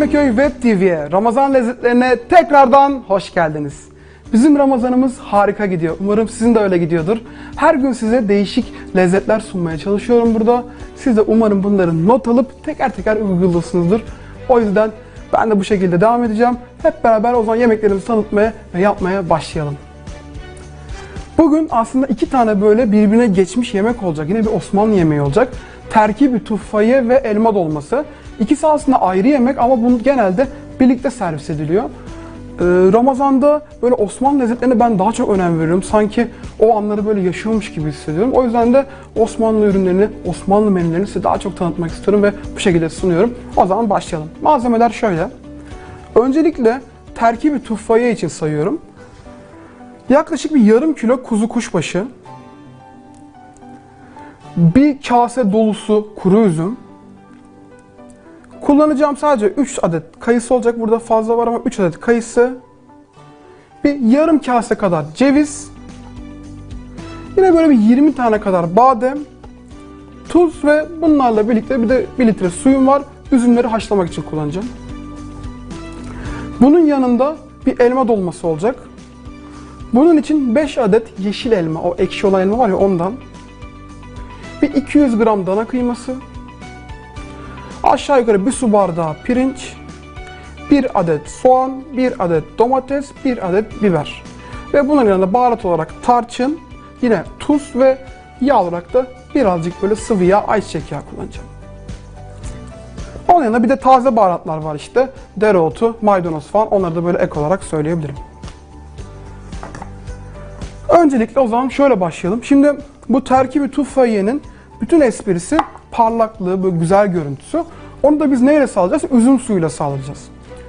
Çekmeköy Web TV'ye, Ramazan lezzetlerine tekrardan hoş geldiniz. Bizim Ramazanımız harika gidiyor. Umarım sizin de öyle gidiyordur. Her gün size değişik lezzetler sunmaya çalışıyorum burada. Siz de umarım bunları not alıp teker teker uyguluyorsunuzdur. O yüzden ben de bu şekilde devam edeceğim. Hep beraber o zaman yemeklerimizi tanıtmaya ve yapmaya başlayalım. Bugün aslında iki tane böyle birbirine geçmiş yemek olacak. Yine bir Osmanlı yemeği olacak. Terkibi tufayı ve elma dolması. İkisi aslında ayrı yemek ama bunu genelde birlikte servis ediliyor. Ee, Ramazan'da böyle Osmanlı lezzetlerine ben daha çok önem veriyorum. Sanki o anları böyle yaşıyormuş gibi hissediyorum. O yüzden de Osmanlı ürünlerini, Osmanlı menülerini size daha çok tanıtmak istiyorum ve bu şekilde sunuyorum. O zaman başlayalım. Malzemeler şöyle. Öncelikle terkibi tufayı için sayıyorum. Yaklaşık bir yarım kilo kuzu kuşbaşı, bir kase dolusu kuru üzüm, kullanacağım sadece 3 adet kayısı olacak. Burada fazla var ama 3 adet kayısı, bir yarım kase kadar ceviz, yine böyle bir 20 tane kadar badem, tuz ve bunlarla birlikte bir de 1 litre suyum var. Üzümleri haşlamak için kullanacağım. Bunun yanında bir elma dolması olacak. Bunun için 5 adet yeşil elma, o ekşi olan elma var ya ondan. Bir 200 gram dana kıyması. Aşağı yukarı bir su bardağı pirinç. Bir adet soğan, bir adet domates, bir adet biber. Ve bunun yanında baharat olarak tarçın, yine tuz ve yağ olarak da birazcık böyle sıvı yağ, ayçiçek yağı kullanacağım. Onun yanında bir de taze baharatlar var işte. Dereotu, maydanoz falan onları da böyle ek olarak söyleyebilirim. Öncelikle o zaman şöyle başlayalım. Şimdi bu terkibi tufayiyenin bütün esprisi parlaklığı, böyle güzel görüntüsü. Onu da biz neyle sağlayacağız? Üzüm suyuyla sağlayacağız.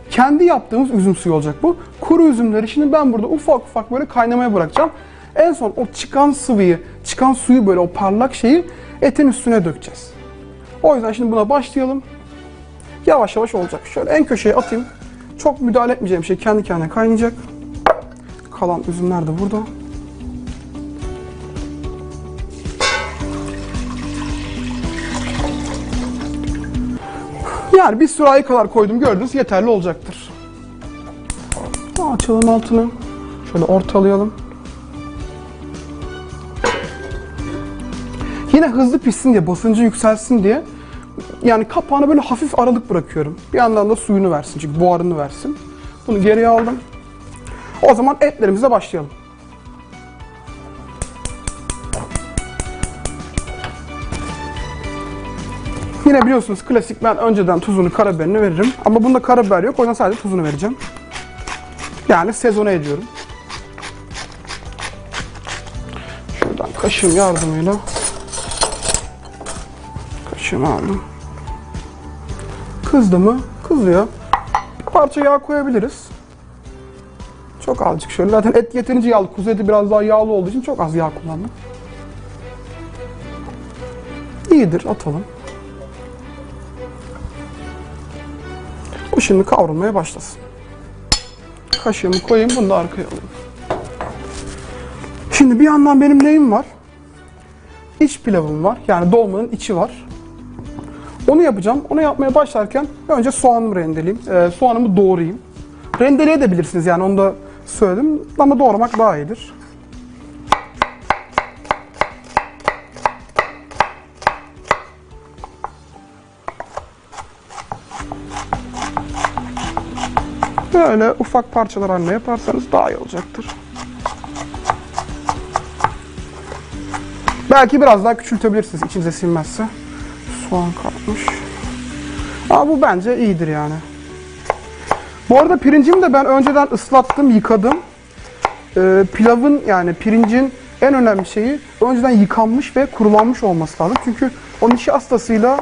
Kendi yaptığımız üzüm suyu olacak bu. Kuru üzümleri şimdi ben burada ufak ufak böyle kaynamaya bırakacağım. En son o çıkan sıvıyı, çıkan suyu böyle o parlak şeyi etin üstüne dökeceğiz. O yüzden şimdi buna başlayalım. Yavaş yavaş olacak. Şöyle en köşeye atayım. Çok müdahale etmeyeceğim şey kendi kendine kaynayacak. Kalan üzümler de burada. Yani bir sürahi kadar koydum gördünüz yeterli olacaktır. Açalım altını. Şöyle ortalayalım. Yine hızlı pişsin diye, basıncı yükselsin diye yani kapağına böyle hafif aralık bırakıyorum. Bir yandan da suyunu versin çünkü buharını versin. Bunu geriye aldım. O zaman etlerimize başlayalım. Yine biliyorsunuz klasik ben önceden tuzunu, karabiberini veririm. Ama bunda karabiber yok. O yüzden sadece tuzunu vereceğim. Yani sezona ediyorum. Şuradan kaşığım yardımıyla. Kaşığımı aldım. Kızdı mı? Kızıyor. Bir parça yağ koyabiliriz. Çok azıcık şöyle. Zaten et yeterince yağlı. Kuzu eti biraz daha yağlı olduğu için çok az yağ kullandım. İyidir atalım. Şimdi kavrulmaya başlasın. Kaşığımı koyayım, bunu da arkaya alayım. Şimdi bir yandan benim neyim var? İç pilavım var. Yani dolmanın içi var. Onu yapacağım. Onu yapmaya başlarken önce soğanımı rendeleyeyim. Ee, soğanımı doğrayayım. Rendeleyebilirsiniz yani onu da söyledim. Ama doğramak daha iyidir. Böyle ufak parçalar haline yaparsanız daha iyi olacaktır. Belki biraz daha küçültebilirsiniz içinize sinmezse. Soğan kalmış. Ama bu bence iyidir yani. Bu arada pirincimi de ben önceden ıslattım, yıkadım. Ee, pilavın yani pirincin en önemli şeyi önceden yıkanmış ve kurulanmış olması lazım. Çünkü onun içi hastasıyla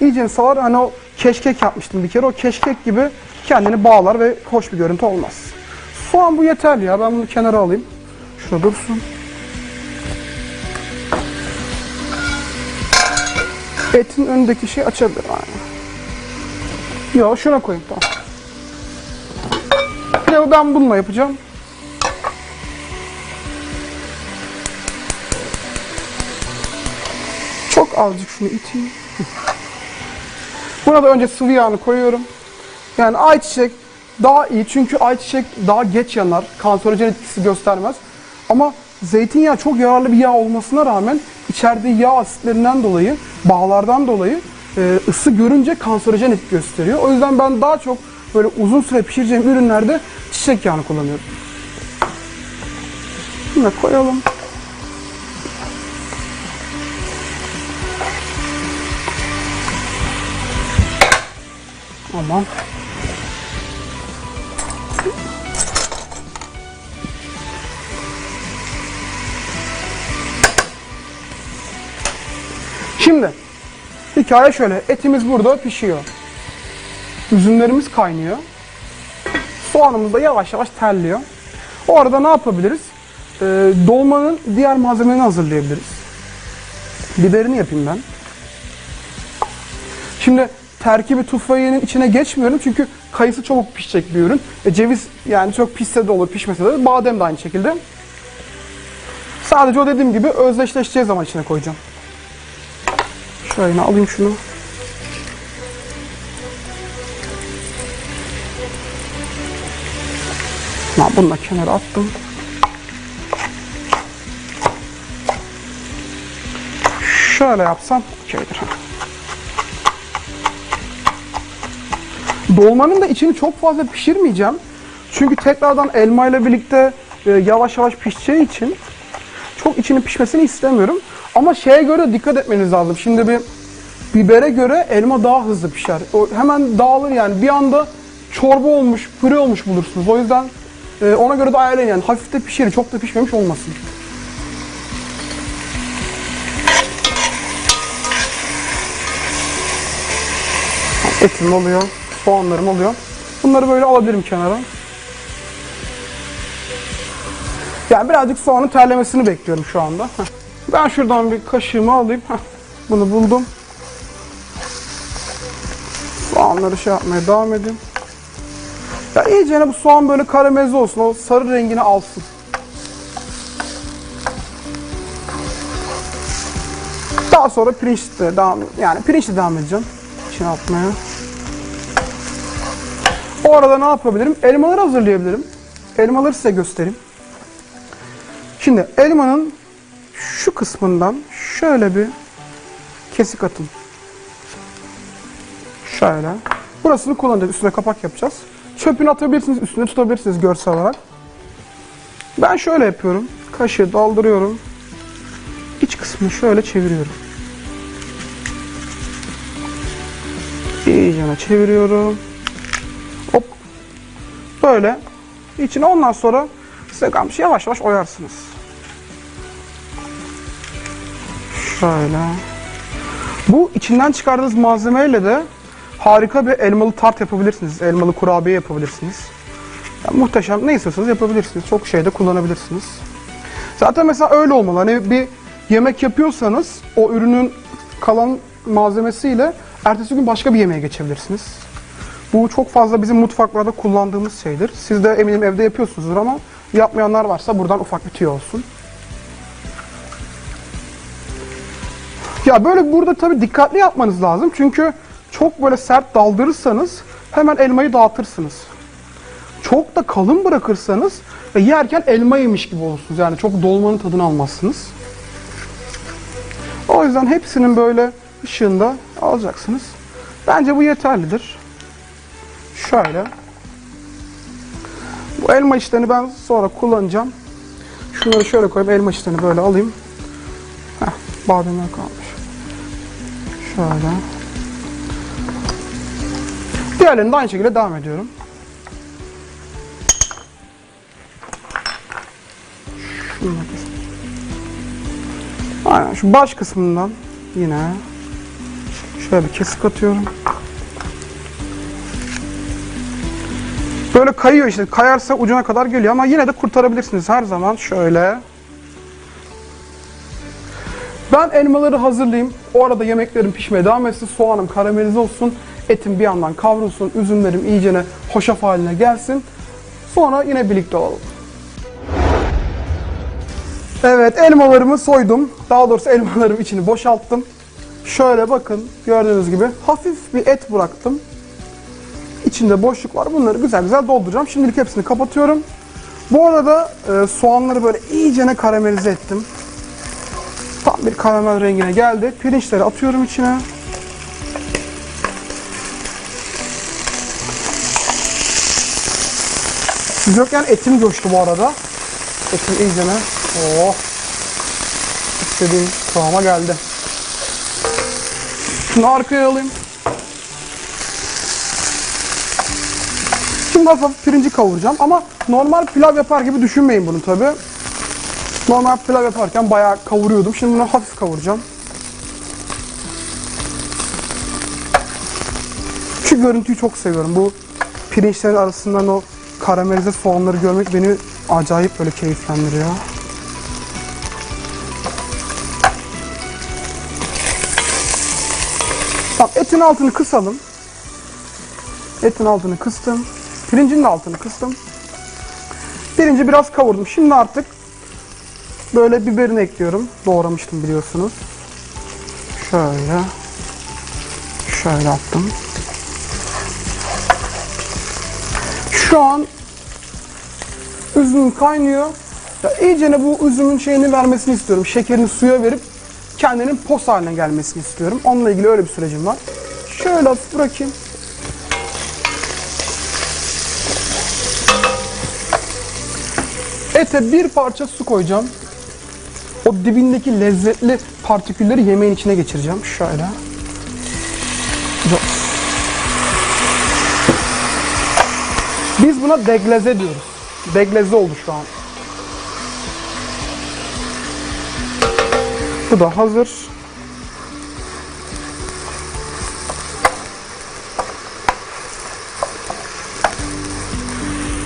iyice salar. Hani o keşkek yapmıştım bir kere. O keşkek gibi kendini bağlar ve hoş bir görüntü olmaz. Soğan bu yeterli ya. Ben bunu kenara alayım. Şurada dursun. Etin önündeki şey açabilir yani. Yok şuna koyayım tamam. Pilavı ben bununla yapacağım. Çok azıcık şunu iteyim. Buna da önce sıvı yağını koyuyorum. Yani ayçiçek daha iyi çünkü ayçiçek daha geç yanar. Kanserojen etkisi göstermez. Ama zeytinyağı çok yararlı bir yağ olmasına rağmen içerdiği yağ asitlerinden dolayı, bağlardan dolayı e, ısı görünce kanserojen etki gösteriyor. O yüzden ben daha çok böyle uzun süre pişireceğim ürünlerde çiçek yağını kullanıyorum. Bunu koyalım. Tamam. Şimdi hikaye şöyle. Etimiz burada pişiyor. Üzümlerimiz kaynıyor. Soğanımız da yavaş yavaş terliyor. O arada ne yapabiliriz? Ee, dolmanın diğer malzemelerini hazırlayabiliriz. Biberini yapayım ben. Şimdi terkibi tufayının içine geçmiyorum çünkü kayısı çabuk pişecek bir ürün. E, ceviz yani çok pişse de olur, pişmese de. Badem de aynı şekilde. Sadece o dediğim gibi özdeşleşeceği zaman içine koyacağım. Şöyle alayım şunu. Bunu da kenara attım. Şöyle yapsam okeydir. Dolmanın da içini çok fazla pişirmeyeceğim. Çünkü tekrardan elma ile birlikte e, yavaş yavaş pişeceği için çok içinin pişmesini istemiyorum. Ama şeye göre dikkat etmeniz lazım. Şimdi bir bibere göre elma daha hızlı pişer. O hemen dağılır yani. Bir anda çorba olmuş, püre olmuş bulursunuz. O yüzden e, ona göre de ayarlayın yani. Hafif de pişir, çok da pişmemiş olmasın. Etim oluyor, soğanlarım oluyor. Bunları böyle alabilirim kenara. Yani birazcık soğanın terlemesini bekliyorum şu anda. Ben şuradan bir kaşığımı alayım. Bunu buldum. Soğanları şey yapmaya devam edeyim. Ya iyice bu soğan böyle karamelize olsun. O sarı rengini alsın. Daha sonra pirinçle devam yani pirinçle devam edeceğim. İçine atmaya. O arada ne yapabilirim? Elmaları hazırlayabilirim. Elmaları size göstereyim. Şimdi elmanın şu kısmından şöyle bir kesik atın. Şöyle. Burasını kullanacağız. Üstüne kapak yapacağız. Çöpünü atabilirsiniz, üstüne tutabilirsiniz görsel olarak. Ben şöyle yapıyorum. Kaşığı daldırıyorum. İç kısmını şöyle çeviriyorum. İyicene çeviriyorum. Böyle. İçine ondan sonra size yavaş yavaş oyarsınız. Şöyle. Bu içinden çıkardığınız malzemeyle de harika bir elmalı tart yapabilirsiniz. Elmalı kurabiye yapabilirsiniz. Yani muhteşem. Ne istiyorsanız yapabilirsiniz. Çok şeyde kullanabilirsiniz. Zaten mesela öyle olmalı. Hani bir yemek yapıyorsanız o ürünün kalan malzemesiyle ertesi gün başka bir yemeğe geçebilirsiniz. Bu çok fazla bizim mutfaklarda kullandığımız şeydir. Siz de eminim evde yapıyorsunuzdur ama yapmayanlar varsa buradan ufak bir tüyo olsun. Ya böyle burada tabii dikkatli yapmanız lazım. Çünkü çok böyle sert daldırırsanız hemen elmayı dağıtırsınız. Çok da kalın bırakırsanız e, yerken elma yemiş gibi olursunuz. Yani çok dolmanın tadını almazsınız. O yüzden hepsinin böyle ışığında alacaksınız. Bence bu yeterlidir. Şöyle. Bu elma içlerini ben sonra kullanacağım. Şunları şöyle koyayım. Elma içlerini böyle alayım. Heh, bademler kalmış. Şöyle. Diğerlerini de aynı şekilde devam ediyorum. Aynen şu baş kısmından yine şöyle bir kesik atıyorum. Böyle kayıyor işte. Kayarsa ucuna kadar geliyor ama yine de kurtarabilirsiniz her zaman şöyle. Ben elmaları hazırlayayım. O arada yemeklerim pişmeye devam etsin. Soğanım karamelize olsun. Etim bir yandan kavrulsun. Üzümlerim iyicene hoşaf haline gelsin. Sonra yine birlikte olalım. Evet elmalarımı soydum. Daha doğrusu elmalarım içini boşalttım. Şöyle bakın gördüğünüz gibi hafif bir et bıraktım. İçinde boşluk var. Bunları güzel güzel dolduracağım. Şimdilik hepsini kapatıyorum. Bu arada e, soğanları böyle iyicene karamelize ettim. Tam bir karamel rengine geldi. Pirinçleri atıyorum içine. Siz yokken etim coştu bu arada. Etim iyicene. Oh. İstediğim kıvama geldi. Şunu arkaya alayım. Şimdi hafif pirinci kavuracağım ama normal pilav yapar gibi düşünmeyin bunu tabi. Normal pilav yaparken bayağı kavuruyordum. Şimdi bunu hafif kavuracağım. Şu görüntüyü çok seviyorum. Bu pirinçlerin arasından o karamelize soğanları görmek beni acayip böyle keyiflendiriyor. Tamam etin altını kısalım. Etin altını kıstım. Pirincin de altını kıstım. Pirinci biraz kavurdum. Şimdi artık böyle biberini ekliyorum. Doğramıştım biliyorsunuz. Şöyle. Şöyle attım. Şu an üzümüm kaynıyor. Ya iyicene bu üzümün şeyini vermesini istiyorum. Şekerini suya verip kendinin pos haline gelmesini istiyorum. Onunla ilgili öyle bir sürecim var. Şöyle bırakayım. Ete bir parça su koyacağım. O dibindeki lezzetli partikülleri yemeğin içine geçireceğim. Şöyle. Biz buna degleze diyoruz. Degleze oldu şu an. Bu da hazır.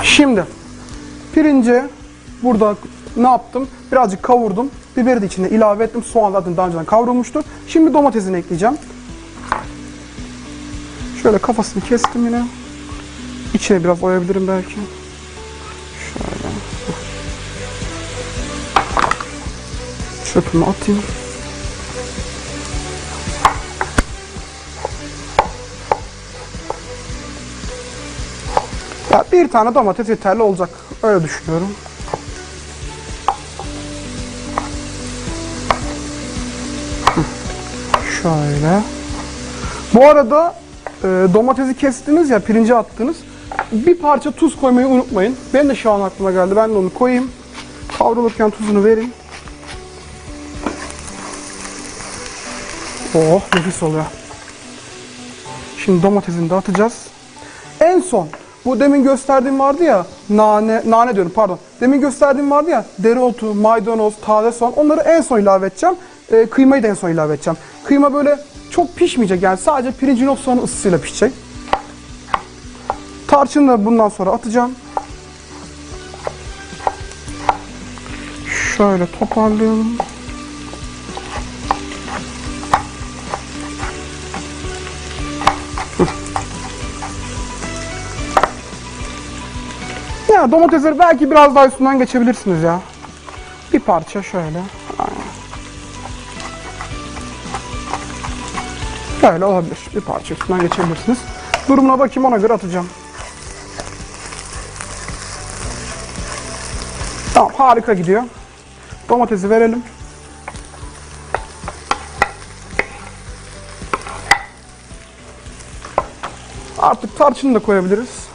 Şimdi pirinci burada ne yaptım? Birazcık kavurdum. Biberi de içine ilave ettim. Soğan zaten daha önceden kavrulmuştu. Şimdi domatesini ekleyeceğim. Şöyle kafasını kestim yine. İçine biraz oyabilirim belki. Şöyle. Çöpümü atayım. Ya bir tane domates yeterli olacak. Öyle düşünüyorum. Şöyle. Bu arada e, domatesi kestiniz ya pirinci attınız. Bir parça tuz koymayı unutmayın. Ben de şu an aklıma geldi. Ben de onu koyayım. Kavrulurken tuzunu verin. Oh nefis oluyor. Şimdi domatesini de atacağız. En son bu demin gösterdiğim vardı ya nane nane diyorum pardon. Demin gösterdiğim vardı ya dereotu, maydanoz, taze soğan onları en son ilave edeceğim. Ee, kıymayı da en son ilave edeceğim. Kıyma böyle çok pişmeyecek yani sadece pirincin o soğanın ısısıyla pişecek. Tarçını da bundan sonra atacağım. Şöyle toparlayalım. Ya domatesleri belki biraz daha üstünden geçebilirsiniz ya. Bir parça şöyle. Böyle olabilir. Bir parça üstünden geçebilirsiniz. Durumuna bakayım ona göre atacağım. Tamam harika gidiyor. Domatesi verelim. Artık tarçını da koyabiliriz.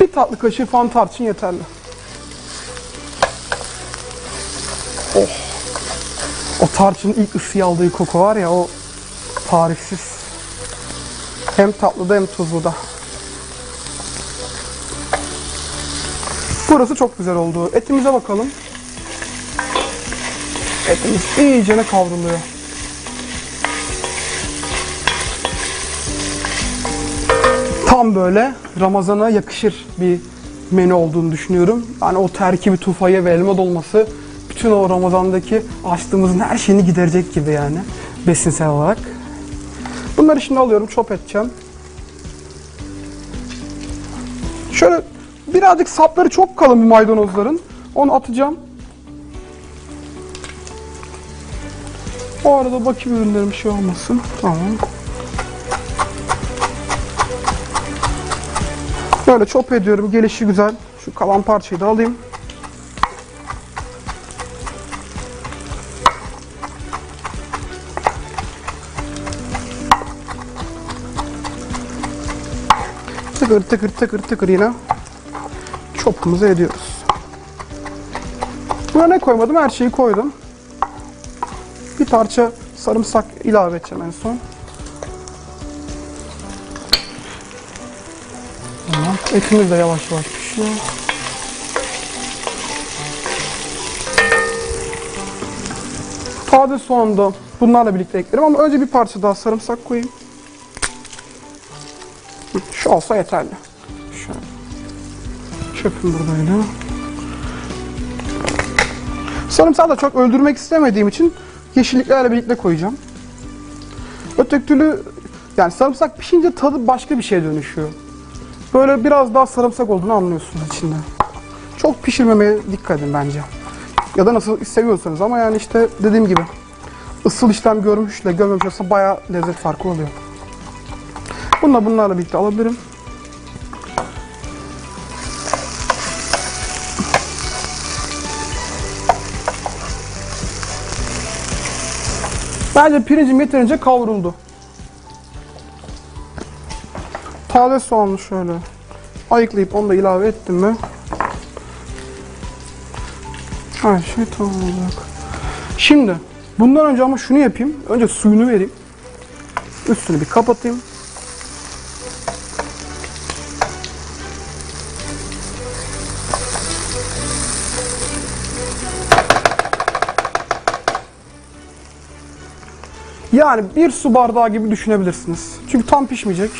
Bir tatlı kaşığı falan tarçın yeterli. Tarçının ilk ısıyı aldığı koku var ya o tarifsiz. Hem tatlıda hem tuzluda. Burası çok güzel oldu. Etimize bakalım. Etimiz iyicene kavruluyor. Tam böyle Ramazan'a yakışır bir menü olduğunu düşünüyorum. Yani o terkibi tufaya ve elma dolması bütün o Ramazan'daki açlığımızın her şeyini giderecek gibi yani besinsel olarak. Bunları şimdi alıyorum, çop edeceğim. Şöyle birazcık sapları çok kalın bu maydanozların. Onu atacağım. O arada bakayım ürünlerim bir şey olmasın. Tamam. Böyle çop ediyorum. Gelişi güzel. Şu kalan parçayı da alayım. Tıkır tıkır tıkır tıkır yine çopumuzu ediyoruz. Buna ne koymadım? Her şeyi koydum. Bir parça sarımsak ilave edeceğim en son. Etimiz de yavaş yavaş pişiyor. Taze soğan da bunlarla birlikte eklerim ama önce bir parça daha sarımsak koyayım. Olsa yeterli. Şöyle. Çöpüm buradaydı. Sarımsağı da çok öldürmek istemediğim için yeşilliklerle birlikte koyacağım. Öteki türlü yani sarımsak pişince tadı başka bir şeye dönüşüyor. Böyle biraz daha sarımsak olduğunu anlıyorsunuz içinde. Çok pişirmemeye dikkat edin bence. Ya da nasıl seviyorsanız ama yani işte dediğim gibi ısıl işlem görmüşle görmemiş arasında bayağı lezzet farkı oluyor. Bunu da bunlarla birlikte alabilirim. Bence pirincim yeterince kavruldu. Taze soğanı şöyle ayıklayıp onu da ilave ettim mi her şey tamam olacak. Şimdi bundan önce ama şunu yapayım. Önce suyunu vereyim. Üstünü bir kapatayım. Yani bir su bardağı gibi düşünebilirsiniz. Çünkü tam pişmeyecek.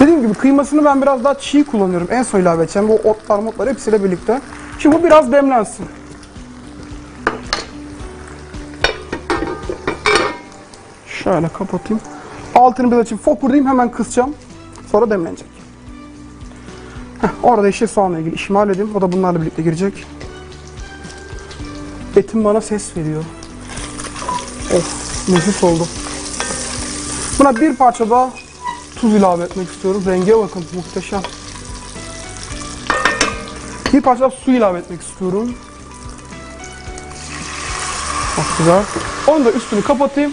Dediğim gibi kıymasını ben biraz daha çiğ kullanıyorum. En son ilave edeceğim. Bu otlar motlar hepsiyle birlikte. Şimdi bu biraz demlensin. Şöyle kapatayım. Altını bir açayım. Fokurdayım hemen kısacağım. Sonra demlenecek. Heh, orada yeşil soğanla ilgili işimi halledeyim. O da bunlarla birlikte girecek. Etim bana ses veriyor. Of, nefis oldu. Buna bir parça daha tuz ilave etmek istiyorum. Renge bakın, muhteşem. Bir parça su ilave etmek istiyorum. Çok güzel. Onu da üstünü kapatayım.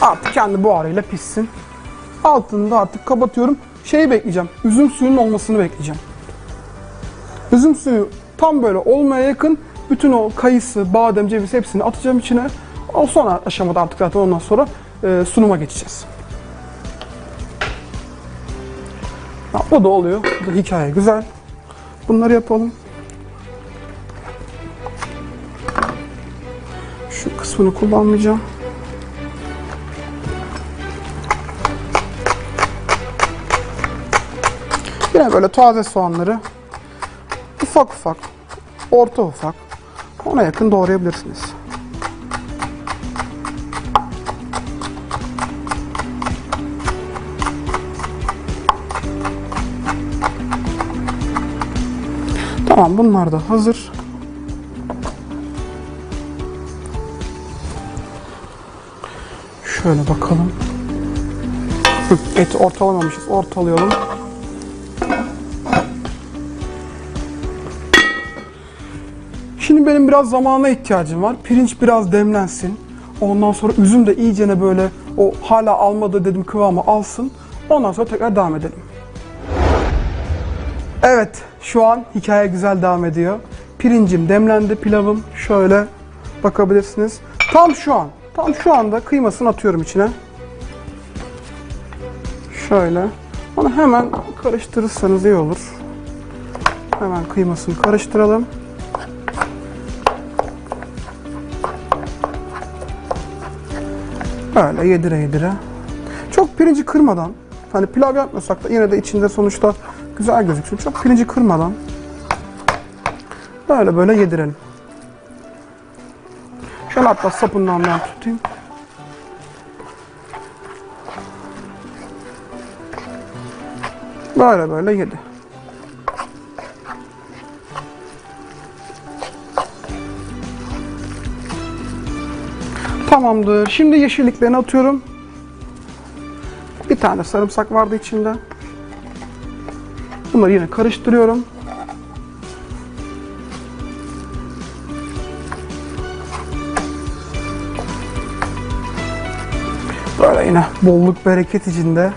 Artık kendi buharıyla pişsin. Altını da artık kapatıyorum. Şeyi bekleyeceğim. Üzüm suyunun olmasını bekleyeceğim. Üzüm suyu tam böyle olmaya yakın bütün o kayısı, badem, ceviz hepsini atacağım içine. O sonra aşamada artık zaten ondan sonra e, sunuma geçeceğiz. Ha, o da oluyor. Bu da hikaye güzel. Bunları yapalım. Şu kısmını kullanmayacağım. Yine böyle taze soğanları ufak ufak, orta ufak ona yakın doğrayabilirsiniz. Tamam bunlar da hazır. Şöyle bakalım. Eti ortalamamışız. Ortalayalım. Benim biraz zamana ihtiyacım var. Pirinç biraz demlensin. Ondan sonra üzüm de iyicene böyle o hala almadı dedim kıvamı alsın. Ondan sonra tekrar devam edelim. Evet, şu an hikaye güzel devam ediyor. Pirincim demlendi, pilavım şöyle bakabilirsiniz. Tam şu an, tam şu anda kıymasını atıyorum içine. Şöyle. Onu hemen karıştırırsanız iyi olur. Hemen kıymasını karıştıralım. Böyle yedire yedire. Çok pirinci kırmadan, hani pilav yapmıyorsak da yine de içinde sonuçta güzel gözüksün. Çok pirinci kırmadan böyle böyle yedirelim. Şöyle hatta sapından ben tutayım. Böyle böyle yedi. Tamamdır. Şimdi yeşilliklerini atıyorum. tane sarımsak vardı içinde. Bunları yine karıştırıyorum. Böyle yine bolluk bereket içinde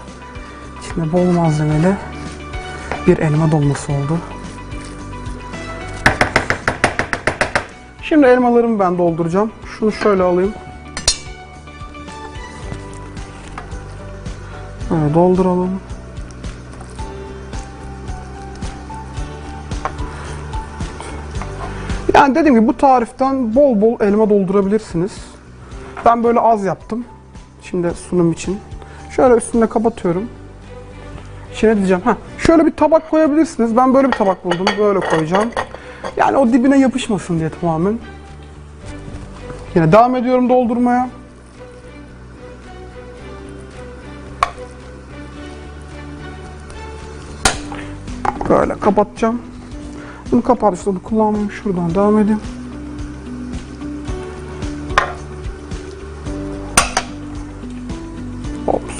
içinde bol malzemeli bir elma dolması oldu. Şimdi elmalarımı ben dolduracağım. Şunu şöyle alayım. Böyle dolduralım. Yani dediğim gibi bu tariften bol bol elma doldurabilirsiniz. Ben böyle az yaptım. Şimdi sunum için. Şöyle üstüne kapatıyorum. İçine diyeceğim. Ha, şöyle bir tabak koyabilirsiniz. Ben böyle bir tabak buldum. Böyle koyacağım. Yani o dibine yapışmasın diye tamamen. Yine devam ediyorum doldurmaya. Böyle kapatacağım. Bunu kapatışta bunu kullanmayayım. Şuradan devam edeyim. Ops.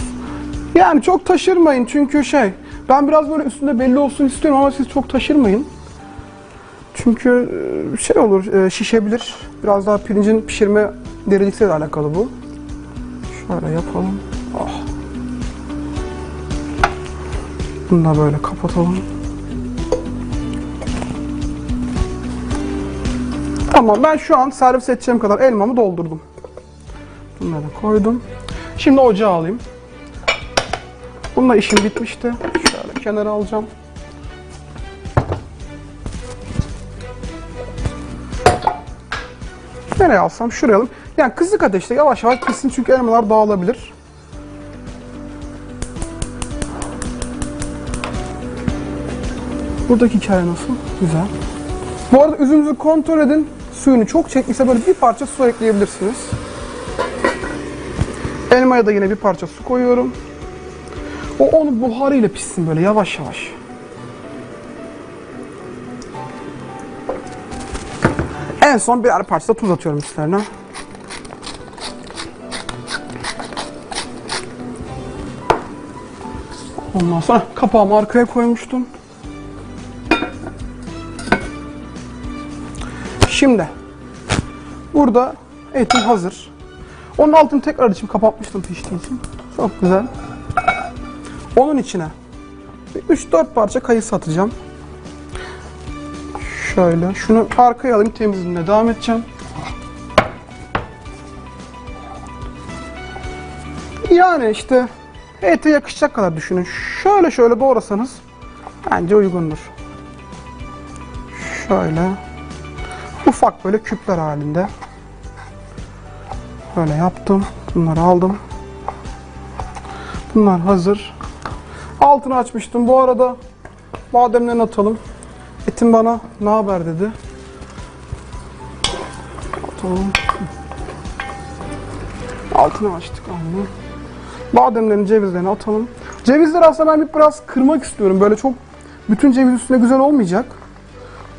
Yani çok taşırmayın çünkü şey ben biraz böyle üstünde belli olsun istiyorum ama siz çok taşırmayın. Çünkü e, şey olur e, şişebilir. Biraz daha pirincin pişirme derecesiyle alakalı bu. Şöyle yapalım. Ah. Bunu da böyle kapatalım. Tamam ben şu an servis edeceğim kadar elmamı doldurdum. Bunları koydum. Şimdi ocağa alayım. Bununla işim bitmişti. Şöyle kenara alacağım. Nereye alsam? Şuraya alayım. Yani kısık ateşte yavaş yavaş pişsin çünkü elmalar dağılabilir. Buradaki hikaye nasıl? Güzel. Bu arada üzümünüzü kontrol edin. Suyunu çok çekmişse böyle bir parça su ekleyebilirsiniz. Elmaya da yine bir parça su koyuyorum. O onun buharıyla pişsin böyle yavaş yavaş. En son birer parça da tuz atıyorum üstlerine. Ondan sonra kapağımı arkaya koymuştum. Şimdi burada etim hazır. Onun altını tekrar açıp kapatmıştım piştiği için. Çok güzel. Onun içine 3-4 parça kayısı atacağım. Şöyle. Şunu arkaya alayım temizliğine devam edeceğim. Yani işte ete yakışacak kadar düşünün. Şöyle şöyle doğrasanız bence uygundur. Şöyle. Ufak böyle küpler halinde. Böyle yaptım. Bunları aldım. Bunlar hazır. Altını açmıştım. Bu arada bademlerini atalım. Etim bana ne haber dedi. Atalım. Altını açtık aynı. Bademlerin cevizlerini atalım. Cevizleri aslında ben bir biraz kırmak istiyorum. Böyle çok bütün ceviz üstüne güzel olmayacak.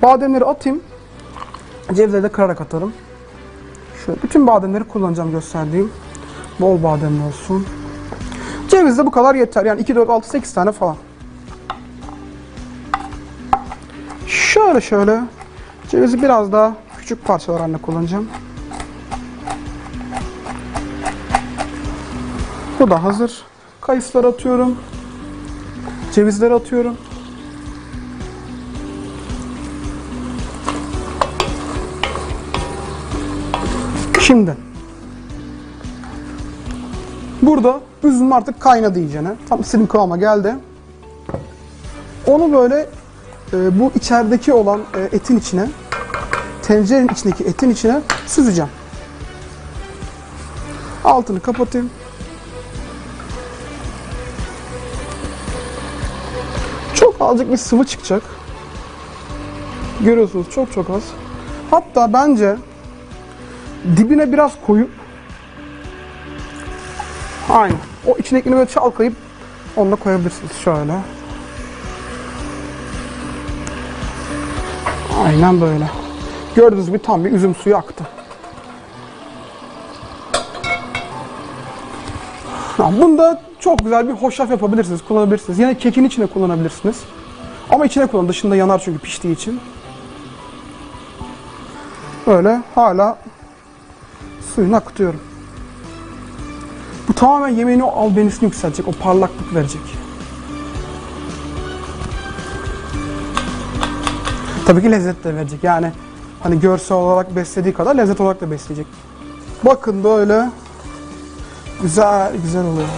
Bademleri atayım. Cevizleri de kırarak atarım. Şöyle bütün bademleri kullanacağım gösterdiğim. Bol bademli olsun. Ceviz de bu kadar yeter. Yani 2, 4, 6, 8 tane falan. Şöyle şöyle. Cevizi biraz daha küçük parçalar haline kullanacağım. Bu da hazır. Kayısıları atıyorum. Cevizleri atıyorum. Şimdi burada üzüm artık kaynadı iyicene. Tam istediğim kıvama geldi. Onu böyle e, bu içerideki olan e, etin içine, tencerenin içindeki etin içine süzeceğim. Altını kapatayım. Çok azıcık bir sıvı çıkacak. Görüyorsunuz çok çok az. Hatta bence dibine biraz koyup Aynen. O içindekini böyle çalkayıp onu da koyabilirsiniz şöyle. Aynen böyle. Gördüğünüz gibi tam bir üzüm suyu aktı. Bunda çok güzel bir hoşaf yapabilirsiniz, kullanabilirsiniz. Yine kekin içine kullanabilirsiniz. Ama içine kullanın, dışında yanar çünkü piştiği için. Böyle hala suyunu akıtıyorum. Bu tamamen yemeğin o albenisini yükseltecek, o parlaklık verecek. Tabii ki lezzet de verecek. Yani hani görsel olarak beslediği kadar lezzet olarak da besleyecek. Bakın böyle güzel güzel oluyor.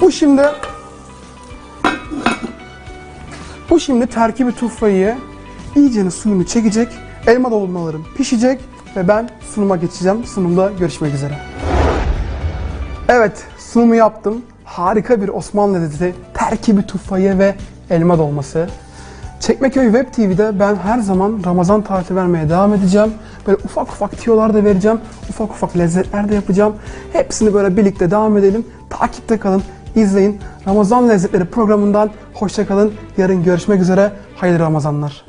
Bu şimdi bu şimdi terkibi tufayı iyicene suyunu çekecek. Elma dolmalarım pişecek ve ben sunuma geçeceğim. Sunumda görüşmek üzere. Evet, sunumu yaptım. Harika bir Osmanlı lezzeti, terkibi tufayı ve elma dolması. Çekmeköy Web TV'de ben her zaman Ramazan tarifi vermeye devam edeceğim. Böyle ufak ufak tiyolar da vereceğim. Ufak ufak lezzetler de yapacağım. Hepsini böyle birlikte devam edelim. Takipte kalın, izleyin. Ramazan Lezzetleri programından hoşça kalın. Yarın görüşmek üzere. Hayırlı Ramazanlar.